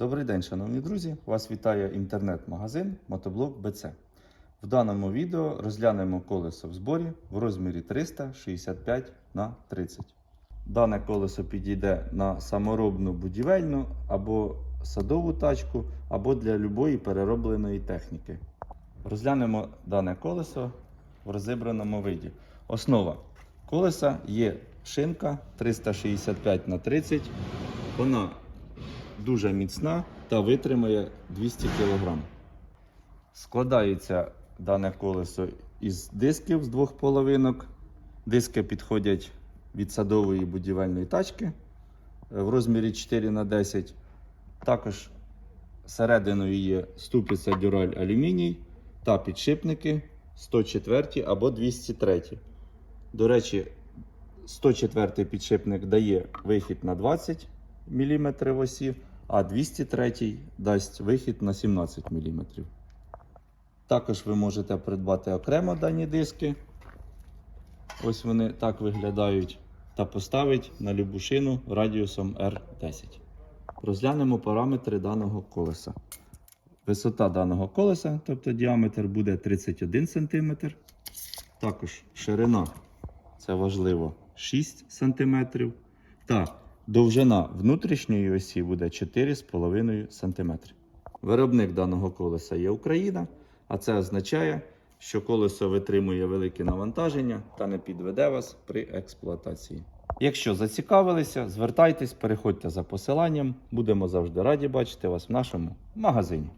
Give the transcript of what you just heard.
Добрий день, шановні друзі! Вас вітає інтернет-магазин Мотоблок БЦ. В даному відео розглянемо колесо в зборі в розмірі 365 на 30. Дане колесо підійде на саморобну будівельну або садову тачку, або для любої переробленої техніки. Розглянемо дане колесо в розібраному виді. Основа колеса є шинка 365 на 30. Вона дуже міцна та витримає 200 кг. Складається дане колесо із дисків з двох половинок. Диски підходять від садової будівельної тачки е, в розмірі 4 на 10. Також серединою є ступиця дюраль алюміній та підшипники 104 або 203. До речі, 104 підшипник дає вихід на 20 мм в а 203 дасть вихід на 17 мм. Також ви можете придбати окремо дані диски. Ось вони так виглядають. Та поставити на любу шину радіусом R10. Розглянемо параметри даного колеса. Висота даного колеса, тобто діаметр буде 31 см. Також ширина, це важливо, 6 см. Та довжина внутрішньої осі буде 4,5 см. Виробник даного колеса є Україна, а це означає, що колесо витримує велике навантаження та не підведе вас при експлуатації. Якщо зацікавилися, звертайтесь, переходьте за посиланням. Будемо завжди раді бачити вас в нашому магазині.